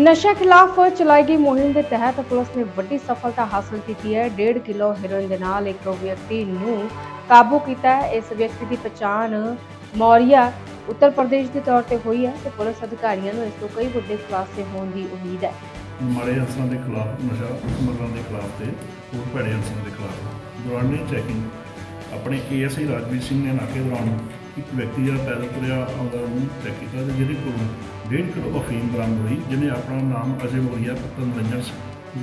ਨਸ਼ਾ ਖਿਲਾਫ ਚਲਾਈ ਗਈ ਮੁਹਿੰਮ ਦੇ ਤਹਿਤ ਪੁਲਿਸ ਨੇ ਵੱਡੀ ਸਫਲਤਾ ਹਾਸਲ ਕੀਤੀ ਹੈ। 1.5 ਕਿਲੋ ਹੈਰੋਇਨ ਦੇ ਨਾਲ ਇੱਕ ਵਿਅਕਤੀ ਨੂੰ ਕਾਬੂ ਕੀਤਾ ਹੈ। ਇਸ ਵਿਅਕਤੀ ਦੀ ਪਛਾਣ ਮੌਰੀਆ, ਉੱਤਰ ਪ੍ਰਦੇਸ਼ ਦੇ ਤੌਰ ਤੇ ਹੋਈ ਹੈ ਤੇ ਪੁਲਿਸ ਅਧਿਕਾਰੀਆਂ ਨੂੰ ਇਸ ਤੋਂ ਕਈ ਵੱਡੇ ਖੁਲਾਸੇ ਹੋਣ ਦੀ ਉਮੀਦ ਹੈ। ਮਾੜੇ ਅਨਸਰਾਂ ਦੇ ਖਿਲਾਫ, ਨਸ਼ਾ ਸਮਗਲਰਾਂ ਦੇ ਖਿਲਾਫ ਤੇ ਹੋਰ ਭੈੜੇ ਅਨਸਰਾਂ ਦੇ ਖਿਲਾਫ ਦੌਰਾਨੇ ਚੈਕਿੰਗ ਆਪਣੇ ਏਐਸਆਈ ਰਾਜਵੀਰ ਸਿੰਘ ਨੇ ਨਾਕੇ ਦੌਰਾਨ ਇੱਕ ਵਿਅਕਤੀ ਜਿਹੜਾ ਪੈਦਲ ਤੁਰਿਆ ਆਉਂਦਾ ਉਹਨੂੰ ਚੈੱਕ ਕੀਤਾ ਤੇ ਜਿਹਦੇ ਕੋਲੋਂ 1.5 ਕਿਲੋ ਅਫੀਮ ਬਰਾਮਦ ਹੋਈ, ਜਿਹਨੇ ਆਪਣਾ ਨਾਮ ਅਜੇ ਮੋਰੀਆ ਪੁੱਤਰ ਨਿਰੰਜਨ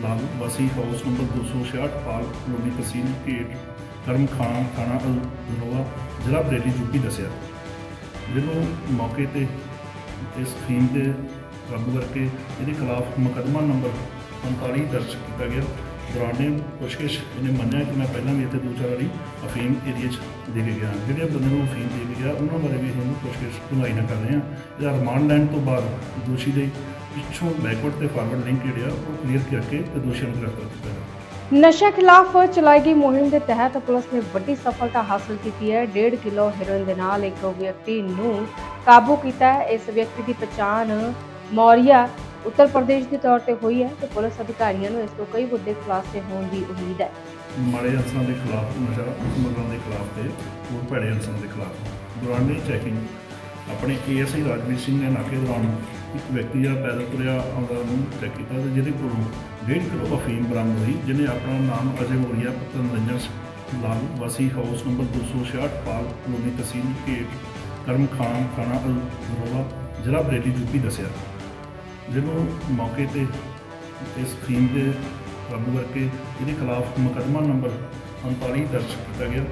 ਲਾਲ ਵਾਸੀ ਹਾਊਸ ਨੰਬਰ 266 ਪਾਲ ਕਲੋਨੀ ਤਹਿਸੀਲ ਢੇਡ ਕਰਮ ਖਾਨ, ਥਾਣਾ ਅਲਰੋਆ ਜ਼ਿਲ੍ਹਾ ਬਰੇਲੀ ਯੂਪੀ ਦੱਸਿਆ। ਜਿਹਨੂੰ ਮੌਕੇ ਤੇ ਇਸ ਫੀਮ ਦੇ ਕਾਬੂ ਕਰਕੇ ਇਹਦੇ ਖਿਲਾਫ ਮੁਕੱਦਮਾ ਨੰਬਰ 45 ਦਰਜ ਕੀਤਾ ਗਿਆ। ਦੌਰਾਨੇ ਪੁੱਛਗਿੱਛ ਇਹਨੇ ਮੰਨਿਆ ਕਿ ਮੈਂ ਪਹਿਲਾਂ ਵੀ ਇੱਥੇ ਦੋ ਵਾਰੀ ਅਫੀਮ ਏਰੀਆ 'ਚ ਦੇ ਕੇ ਗਿਆ। ਜਿਹੜੇ ਬੰਦੇ ਨੂੰ ਅਫੀਮ ਦੇ ਕੇ ਗਿਆ, ਉਹਨਾਂ ਬਾਰੇ ਵੀ ਇਹਨੂੰ ਪੁੱਛਗਿੱਛ ਢੁੰਗਾਈ ਨਾ ਕਰ ਰਹੇ ਹਾਂ। ਇਹਦਾ ਰਿਮਾਂਡ ਲੈਣ ਤੋਂ ਬਾਅਦ ਦੋਸ਼ੀ ਦੇ ਪਿੱਛੋਂ ਬੈਕਵਰਡ ਤੇ ਫਾਰਵਰਡ ਲਿੰਕ ਜਿਹੜਾ ਉਹ ਕਲੀਅਰ ਕਰਕੇ ਤੇ ਦੋਸ਼ੀ ਨੂੰ ਗ੍ਰਿਫਤਾਰ ਕੀਤਾ ਗਿਆ। ਨਸ਼ਾ ਖਿਲਾਫ ਚਲਾਈ ਗਈ ਮੁਹਿੰਮ ਦੇ ਤਹਿਤ ਪੁਲਿਸ ਨੇ ਵੱਡੀ ਸਫਲਤਾ ਹਾਸਲ ਕੀਤੀ ਹੈ। 1.5 ਕਿਲੋ ਹੈਰੋਇਨ ਦੇ ਨਾਲ ਇੱਕ ਵਿਅਕਤੀ ਨੂੰ ਕਾਬੂ ਕੀਤਾ ਹੈ। ਇਸ ਵਿਅਕਤੀ ਦੀ ਪਛਾਣ ਮੌਰੀਆ ਉੱਤਰ ਪ੍ਰਦੇਸ਼ ਦੇ ਤੌਰ ਤੇ ਹੋਈ ਹੈ ਤੇ ਪੁਲਿਸ ਅਧਿਕਾਰੀਆਂ ਨੂੰ ਇਸ ਤੋਂ ਕਈ ਵੱਡੇ ਖੁਲਾਸੇ ਹੋਣ ਦੀ ਉਮੀਦ ਹੈ। ਮਾੜੇ ਅਨਸਰਾਂ ਦੇ ਖਿਲਾਫ ਨਸ਼ਾ ਸਮਗਲਰਾਂ ਦੇ ਖਿਲਾਫ ਤੇ ਹੋਰ ਭੈੜੇ ਅਨਸਰਾਂ ਦੇ ਖਿਲਾਫ। ਦੌਰਾਨੇ ਚੈਕਿੰਗ ਆਪਣੇ ਏਐਸਆਈ ਰਾਜਵੀਰ ਸਿੰਘ ਨੇ ਨਾਕੇ ਦੌਰਾਨ ਇੱਕ ਵਿਅਕਤੀ ਜਿਹੜਾ ਪੈਦਲ ਤੁਰਿਆ ਆਉਂਦਾ ਉਹਨੂੰ ਚੈੱਕ ਕੀਤਾ ਤੇ ਜਿਹਦੇ ਕੋਲੋਂ 1.5 ਕਿਲੋ ਅਫੀਮ ਬਰਾਮਦ ਹੋਈ, ਜਿਹਨੇ ਆਪਣਾ ਨਾਮ ਅਜੇ ਹੋਰੀਆ ਪੁੱਤਰ ਨਿਰੰਜਨ ਲਾਲ, ਵਾਸੀ ਹਾਊਸ ਨੰਬਰ 266 ਪਾਲ ਕਲੋਨੀ ਤਹਿਸੀਲ ਢੇਡ ਕਰਮ ਖਾਨ, ਥਾਣਾ ਅਲਰੋਆ ਜ਼ਿਲ੍ਹਾ ਬਰੇਲੀ ਯੂਪੀ ਦੱਸਿਆ। ਜਿਹਨੂੰ ਮੌਕੇ ਤੇ ਇਸ ਫੀਮ ਦੇ ਕਾਬੂ ਕਰਕੇ ਇਹਦੇ ਖਿਲਾਫ ਮੁਕੱਦਮਾ ਨੰਬਰ 45 ਦਰਜ ਕੀਤਾ ਗਿਆ।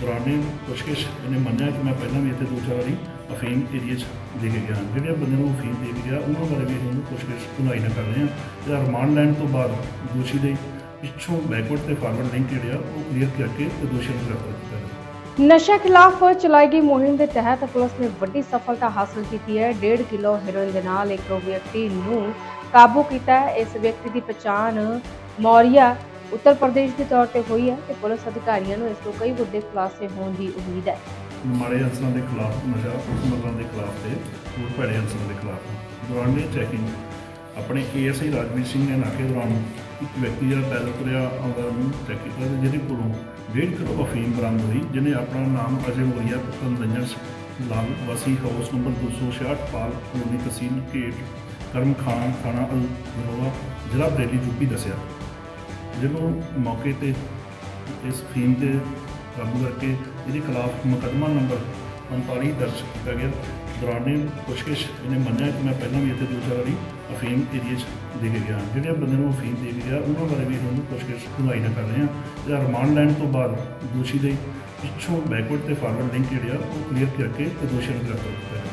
ਦੌਰਾਨੇ ਪੁੱਛਗਿੱਛ ਇਹਨੇ ਮੰਨਿਆ ਕਿ ਮੈਂ ਪਹਿਲਾਂ ਵੀ ਇੱਥੇ ਦੋ ਚਾਰ ਵਾਰੀ ਅਫੀਮ ਏਰੀਆ 'ਚ ਦੇ ਕੇ ਗਿਆ। ਜਿਹੜੇ ਬੰਦੇ ਨੂੰ ਅਫੀਮ ਦੇ ਕੇ ਗਿਆ, ਉਹਨਾਂ ਬਾਰੇ ਵੀ ਇਹਨੂੰ ਪੁੱਛਗਿੱਛ ਸੁਣਾਈ ਨਾ ਕਰ ਰਹੇ ਹਾਂ। ਇਹਦਾ ਰਿਮਾਂਡ ਲੈਣ ਤੋਂ ਬਾਅਦ ਦੋਸ਼ੀ ਦੇ ਪਿੱਛੋਂ ਬੈਕਵਰਡ ਤੇ ਫਾਰਵਰਡ ਲਿੰਕ ਜਿਹੜੇ ਆ, ਉਹ ਕਲੀਅਰ ਕਰਕੇ ਤੇ ਦੋਸ਼ੀ ਨੂੰ ਗ੍ਰਿਫਤਾਰ ਕੀਤਾ ਨਸ਼ਾ ਖਿਲਾਫ ਚਲਾਈ ਗਈ ਮੁਹਿੰਮ ਦੇ ਤਹਿਤ ਪੁਲਿਸ ਨੇ ਵੱਡੀ ਸਫਲਤਾ ਹਾਸਲ ਕੀਤੀ ਹੈ। 1.5 ਕਿਲੋ ਹੈਰੋਇਨ ਦੇ ਨਾਲ ਇੱਕ ਵਿਅਕਤੀ ਨੂੰ ਕਾਬੂ ਕੀਤਾ ਹੈ। ਇਸ ਵਿਅਕਤੀ ਦੀ ਪਛਾਣ ਮੌਰੀਆ, ਉੱਤਰ ਪ੍ਰਦੇਸ਼ ਦੇ ਤੌਰ ਤੇ ਹੋਈ ਹੈ ਤੇ ਪੁਲਿਸ ਅਧਿਕਾਰੀਆਂ ਨੂੰ ਇਸ ਤੋਂ ਕਈ ਵੱਡੇ ਖੁਲਾਸੇ ਹੋਣ ਦੀ ਉਮੀਦ ਹੈ। ਮਾੜੇ ਅਨਸਰਾਂ ਦੇ ਖਿਲਾਫ, ਨਸ਼ਾ ਸਮਗਲਰਾਂ ਦੇ ਖਿਲਾਫ ਤੇ ਹੋਰ ਭੈੜੇ ਅਨਸਰਾਂ ਦੇ ਖਿਲਾਫ। ਦੌਰਾਨੇ ਚੈਕਿੰਗ ਆਪਣੇ ਏਐਸਆਈ ਰਾਜਵੀਰ ਸਿੰਘ ਨੇ ਨਾਕੇ ਦੌਰਾਨ ਇੱਕ ਵਿਅਕਤੀ ਜਿਹੜਾ ਪੈਦਲ ਤੁਰਿਆ ਆਉਂਦਾ ਉਹਨੂੰ ਚੈੱਕ ਕੀਤਾ ਤੇ ਜਿਹਦੇ ਕੋਲੋਂ 1.5 ਕਿਲੋ ਅਫੀਮ ਬਰਾਮਦ ਹੋਈ, ਜਿਹਨੇ ਆਪਣਾ ਨਾਮ ਅਜੇ ਮੋਰੀਆ ਪੁੱਤਰ ਨਿਰੰਜਨ ਲਾਲ, ਵਾਸੀ ਹਾਊਸ ਨੰਬਰ 266 ਪਾਲ ਕਲੋਨੀ ਤਹਿਸੀਲ ਢੇਡ ਕਰਮ ਖਾਨ ਥਾਣਾ ਅਲਰੋਆ ਜ਼ਿਲ੍ਹਾ ਬਰੇਲੀ ਯੂਪੀ ਦੱਸਿਆ। ਜਦੋਂ ਮੌਕੇ ਤੇ ਇਸ ਫੀਮ 'ਤੇ ਕਾਬੂ ਕਰਕੇ ਇਹਦੇ ਖਿਲਾਫ ਮੁਕੱਦਮਾ ਨੰਬਰ 45 ਦਰਜ ਕੀਤਾ ਗਿਆ। ਦੌਰਾਨੇ ਪੁੱਛਗਿੱਛ ਇਹਨੇ ਮੰਨਿਆ ਕਿ ਮੈਂ ਪਹਿਲਾਂ ਵੀ ਇੱਥੇ ਦੋ ਚਾਰ ਵਾਰੀ ਅਫੀਮ ਏਰੀਆ 'ਚ ਦੇ ਕੇ ਗਿਆ। ਜਿਹੜੇ ਬੰਦੇ ਨੂੰ ਅਫੀਮ ਦੇ ਕੇ ਗਿਆ, ਉਹਨਾਂ ਬਾਰੇ ਵੀ ਇਹਨੂੰ ਪੁੱਛਗਿੱਛ ਢੁੰਗਾਈ ਨਾ ਕਰ ਰਹੇ ਹਾਂ। ਇਹਦਾ ਰਿਮਾਂਡ ਲੈਣ ਤੋਂ ਬਾਅਦ ਦੋਸ਼ੀ ਦੇ ਪਿੱਛੋਂ ਬੈਕਵਰਡ ਤੇ ਫਾਰਵਰਡ ਲਿੰਕ ਜਿਹੜੇ ਆ, ਉਹ ਕਲੀਅਰ ਕਰਕੇ ਤੇ ਦੋਸ਼ੀ ਨੂੰ ਗ੍ਰਿਫਤਾਰ ਕੀਤਾ ਗਿਆ।